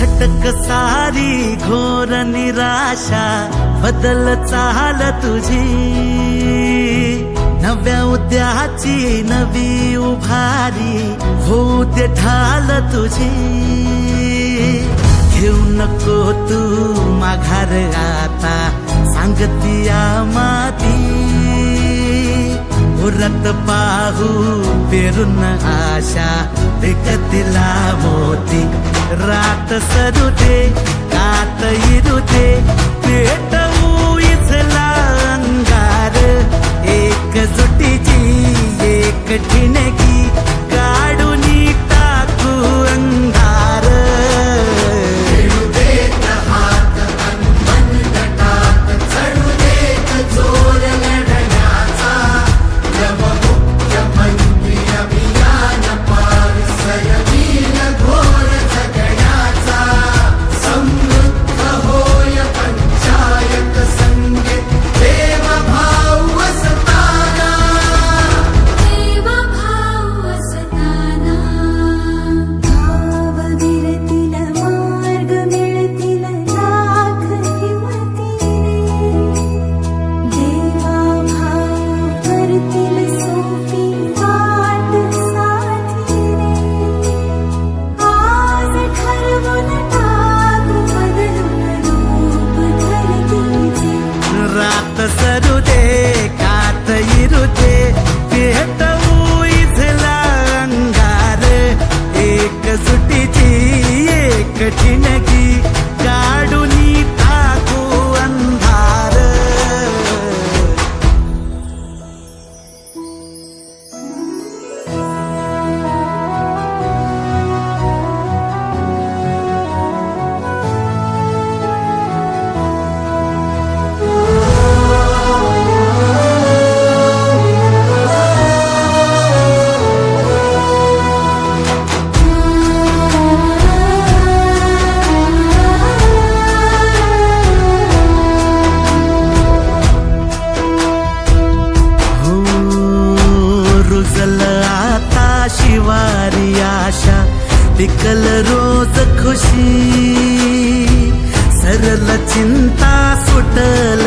झटक सारी घोर निराशा बदल चाल तुझी. नव्या उद्याची नवी उभारी भूत ठाल तुझी. घेऊ नको तू माघार आता सांगतिया मा उरत पाहू पेरून आशा विकतिला मोती. रात सरू दे todo dia. रुजल आता शिवारी आशा पिकल रोज खुशी. सरल चिंता सुटल